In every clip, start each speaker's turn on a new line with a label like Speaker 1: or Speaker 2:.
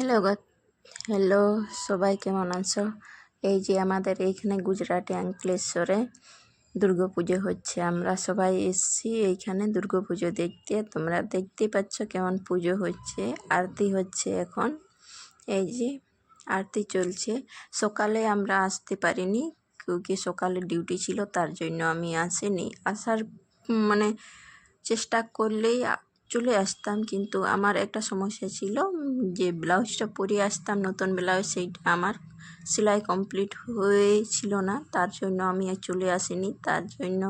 Speaker 1: Hello hello সবাই কেমন আছো? এই যে আমাদের এইখানে গুজরাটে অঙ্কলেশ্বরে দুর্গা পুজো হচ্ছে। আমরা সবাই এসছি এইখানে দুর্গা পুজো দেখতে। তোমরা দেখতে পাচ্ছ কেমন পুজো হচ্ছে। আরতি হচ্ছে এখন। এই যে আরতি চলছে। সকালে আমরা আসতে পারিনি কি সকালে ডিউটি ছিল, তার জন্য আমি আসিনি। আসার মানে চেষ্টা করলেই চলে আসতাম, কিন্তু আমার একটা সমস্যা ছিল যে ব্লাউজটা পরে আসতাম, নতুন ব্লাউজ সেইটা আমার সেলাই কমপ্লিট হয়েছিল না, তার জন্য আমি আর চলে আসিনি। তার জন্য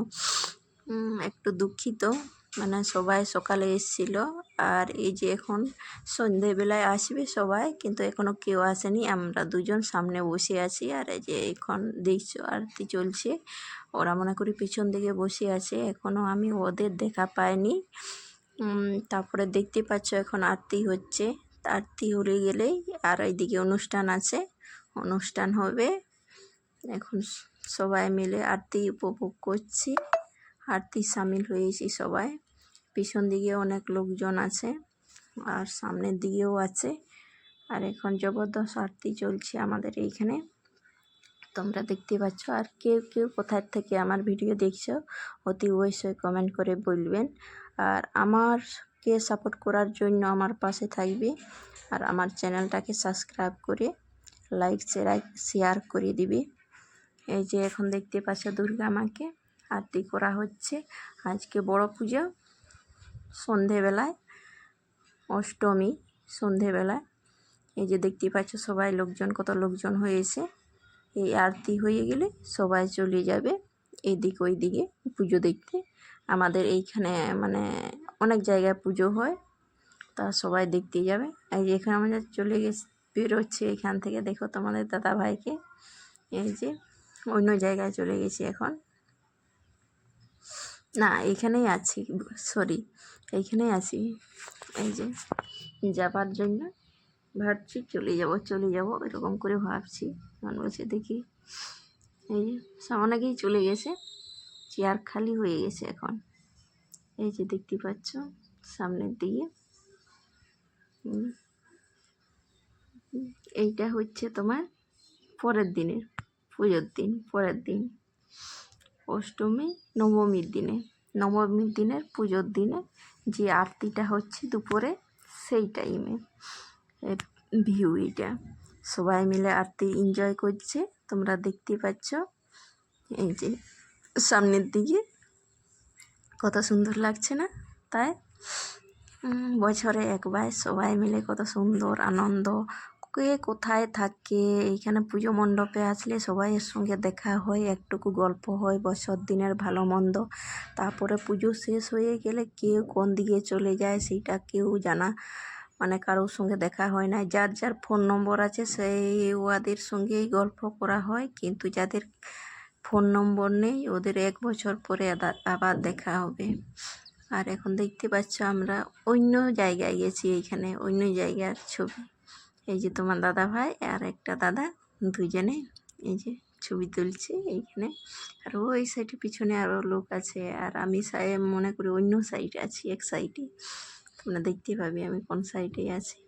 Speaker 1: একটু দুঃখিত। মানে সবাই সকালে এসেছিল, আর এই যে এখন সন্ধেবেলায় আসবে সবাই, কিন্তু এখনও কেউ আসেনি। আমরা দুজন সামনে বসে আছি, আর এই যে এখন দেখছ আরতি চলছে। ওরা মনে করি পিছন দিকে বসে আছে এখনও আমি ওদের দেখা পাইনি। তারপরে দেখতে পাচ্ছ এখন আরতি হচ্ছে। আরতি হয়ে গেলেই আর এইদিকে অনুষ্ঠান আছে। অনুষ্ঠান হবে। এখন সবাই মিলে আরতি উপভোগ করছি। আরতি সামিল হয়েছি সবাই। পিছন দিকে অনেক লোকজন আছে আর সামনের দিকেও আছে। আর এখন জবরদস্ত আরতি চলছে আমাদের এইখানে। তোমরা দেখতে পাচ্ছ আর কেউ কেউ কোথার থেকে আমার ভিডিও দেখছ, অতি অবশ্যই কমেন্ট করে বলবেন। আর আমারকে সাপোর্ট করার জন্য আমার পাশে থাকবে। আর আমার চ্যানেলটাকে সাবস্ক্রাইব করে লাইক শেয়ার করে দিবে। এই যে এখন দেখতে পাচ্ছ দুর্গা মাকে। আরতি করা হচ্ছে। আজকে বড় পূজা সন্ধেবেলায়, অষ্টমী সন্ধেবেলায়। এই যে দেখতে পাচ্ছ সবাই লোকজন, কত লোকজন হয়েছে। এই আরতি হয়ে গেলে সবাই চলে যাবে এদিক ওই দিকে পুজো দেখতে। আমাদের এইখানে মানে অনেক জায়গায় পুজো হয়, তা সবাই দেখতে যাবে। এই যে এখানে আমাদের চলে গেছে, বেরোচ্ছে এখান থেকে। দেখো তোমাদের দাদা ভাইকে এই যে অন্য জায়গায় চলে গেছি এখন। না, এখানেই আছি, সরি এইখানেই আছি। এই যে যাবার জন্য ভাবছি চলে যাব চলে যাব, এরকম করে ভাবছি। এখন বলছে দেখি, এই যে অনেকেই চলে গেছে। চেয়ার খালি হয়ে গেছে এখন। এই যে দেখতে পাচ্ছ, সামনের দিকে। এইটা হচ্ছে তোমার পরের দিনের, পুজোর দিন, পরের দিন। অষ্টমী, নবমীর দিনে। নবমীর দিনের, পুজোর দিনে যে আরতিটা হচ্ছে দুপুরে, সেই টাইমে। ভিউ এটা সবাই মিলে আরতি এনজয় করছে। তোমরা দেখতে পাচ্ছ, এই যে সামনের দিকে। কত সুন্দর লাগছে না? তাই? বছরে একবার সবাই মিলে কত সুন্দর আনন্দ। কে কোথায় থাকে? এইখানে পুজো মণ্ডপে আসলে সবাইয়ের সঙ্গে দেখা হয়, একটুকু গল্প হয়, বছর দিনের ভালো মন্দ। তারপরে পুজো শেষ হয়ে গেলে কেউ কোন দিকে চলে যায় সেইটা কেউ জানা। মানে কারোর সঙ্গে দেখা হয় না। যার যার ফোন নম্বর আছে, সেই ওয়াদের সঙ্গেই গল্প করা হয়। কিন্তু যাদের ফোন নম্বর নেই, ওদের এক বছর পরে আবার দেখা হবে। আর এখন দেখতে পাচ্ছ আমরা অন্য জায়গায় গেছি এইখানে, অন্য জায়গার ছবি। এই যে তোমার দাদা ভাই আর একটা দাদা, দুজনে এই যে ছবি তুলছে এইখানে। আর ওই সাইডে পিছনে আরও লোক আছে, আর আমি মনে করি অন্য সাইডে আছি, এক সাইডে তোমরা দেখতে পাবে আমি কোন সাইডে আছি।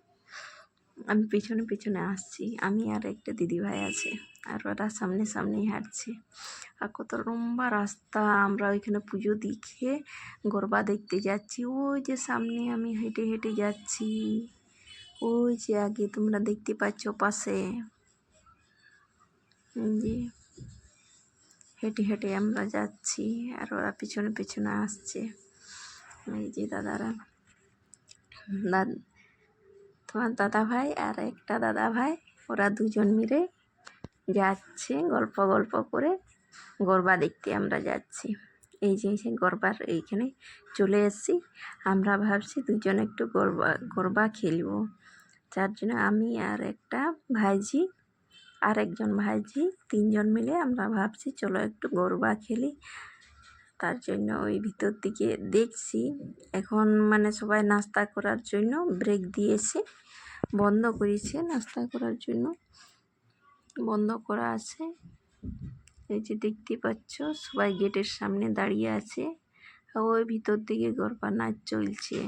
Speaker 1: আমি পিছনে পিছনে আসছি। আমি আর একটা দিদি ভাই আছে আর ওরা সামনে সামনেই হাঁটছে। আর কত লম্বা রাস্তা, আমরা ওইখানে পুজো দেখে গরবা দেখতে যাচ্ছি। ওই যে সামনে আমি হেঁটে হেঁটে যাচ্ছি। ওই যে আগে তোমরা দেখতে পাচ্ছ পাশে। যে হেঁটে হেঁটে আমরা যাচ্ছি আর ওরা পিছনে পিছনে আসছে। এই যে দাদারা। দাদ তোমার দাদা ভাই আর একটা দাদা ভাই ওরা দুজন মিলে যাচ্ছে গল্প গল্প করে গরবা দেখতে আমরা যাচ্ছি। এই যে সেই গরবার এইখানে চলে এসেছি। আমরা ভাবছি দুজন একটু গরবা গরবা খেলব। যার জন্য আমি আর একটা ভাইজি আর একজন ভাইজি তিনজন মিলে আমরা ভাবছি চলো একটু গরবা খেলি। তার জন্য ওই ভিতর দিকে দেখছি। এখন মানে সবাই নাস্তা করার জন্য ব্রেক দিয়েছে। বন্ধ করেছে নাস্তা করার জন্য। বন্ধ করা আছে। এই যে দেখতে পাচ্ছ, সবাই গেটের সামনে দাঁড়িয়ে আছে। আর ওই ভিতর দিকে গরবা নাচ চলছে।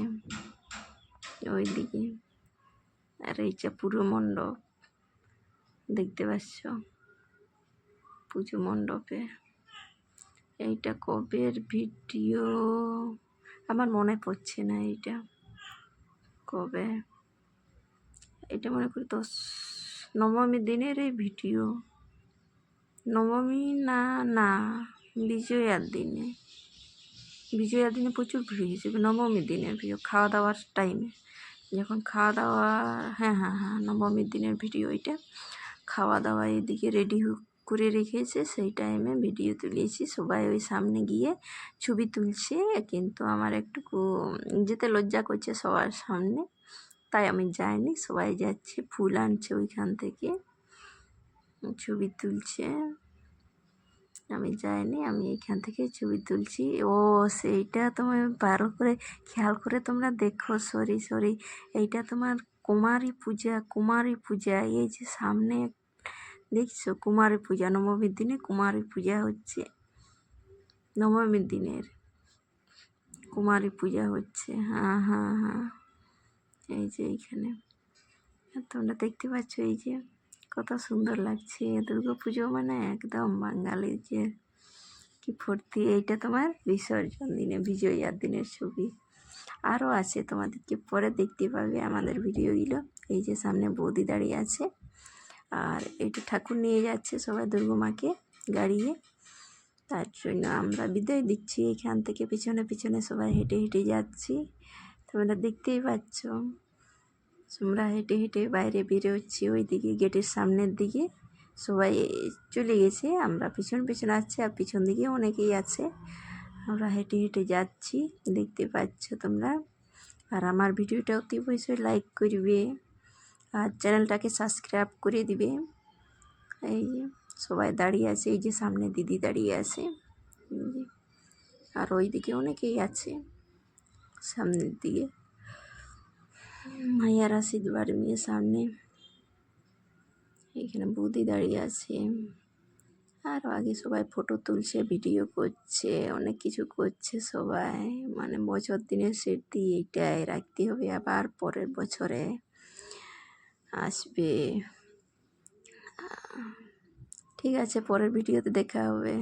Speaker 1: ওই দিকে আর এইটা পুরো মণ্ডপ, দেখতে পাচ্ছ? পুজো মণ্ডপে। এইটা কবের ভিডিও? আমার মনে পড়ছে না এইটা। কবে? এটা মনে করি দশ নবমী দিনের এই ভিডিও। নবমী না না, বিজয়ার দিনে। বিজয়ার দিনে প্রচুর ভিড় হয়েছিল নবমীর দিনের ভিডিও খাওয়া দাওয়ার টাইমে যখন খাওয়া দাওয়া হ্যাঁ হ্যাঁ হ্যাঁ নবমীর দিনের ভিডিও এটা। খাওয়া দাওয়া এদিকে রেডি করে রেখেছে, সেই টাইমে ভিডিও তুলেছি। সবাই ওই সামনে গিয়ে ছবি তুলছে, কিন্তু আমার একটু যেতে লজ্জা করছে সবার সামনে। তাই আমি যাইনি, সবাই যাচ্ছে, ফুল আনছে ওইখান থেকে, ছবি তুলছে। আমি যাইনি, আমি এখান থেকে ছবি তুলছি। ও, সেইটা তোমার ভালো করে, খেয়াল করে তোমরা দেখো সরি সরি এইটা তোমার কুমারী পূজা কুমারী পূজা, এই যে সামনে দেখছ, কুমারী পূজা, নবমীর দিনে কুমারী পূজা হচ্ছে, নবমীর দিনের কুমারী পূজা হচ্ছে হ্যাঁ হ্যাঁ হ্যাঁ। এই যে এইখানে। তোমরা দেখতে পাচ্ছ এই যে কত সুন্দর লাগছে। দুর্গা পুজো মানে একদম বাঙালির যে কি ফুর্তি। এইটা তোমার বিসর্জন দিনে, বিজয়ার দিনের ছবি। আরও আছে তোমাদেরকে পরে দেখতে পাবে আমাদের ভিডিওগুলো। এই যে সামনে বৌদি দাঁড়িয়ে আছে। আর এইটা ঠাকুর নিয়ে যাচ্ছে সবাই দুর্গা মাকে গাড়িয়ে। তার জন্য আমরা বিদায় দিচ্ছি। এখান থেকে পিছনে পিছনে সবাই হেঁটে হেঁটে যাচ্ছি। তোমরা দেখতেই পাচ্ছ। তোমরা হেঁটে হেঁটে বাইরে বেরোচ্ছি ওই দিকে গেটের সামনের দিকে। সবাই চলে গেছে, আমরা পিছন পিছন আসছি আর পিছন দিকে অনেকেই আছে। আমরা হেঁটে হেঁটে যাচ্ছি, দেখতে পাচ্ছ তোমরা। আর আমার ভিডিওটা অতি অবশ্যই লাইক করবে আর চ্যানেলটাকে সাবস্ক্রাইব করে দিবে। এই যে সবাই দাঁড়িয়ে আছে, এই যে সামনে দিদি দাঁড়িয়ে আছে। আর ওই দিকে অনেকেই আছে সামনের দিকে। মাইয়ার আশীর্বাদ নিয়ে সামনে। এখানে বৌদি দাঁড়িয়ে আছে। আরও আগে সবাই ফটো তুলছে ভিডিও করছে, অনেক কিছু করছে সবাই। মানে বছর দিনের স্মৃতি এইটাই, রাখতে হবে আবার পরের বছরে আসবে। ঠিক আছে, পরের ভিডিওতে দেখা হবে।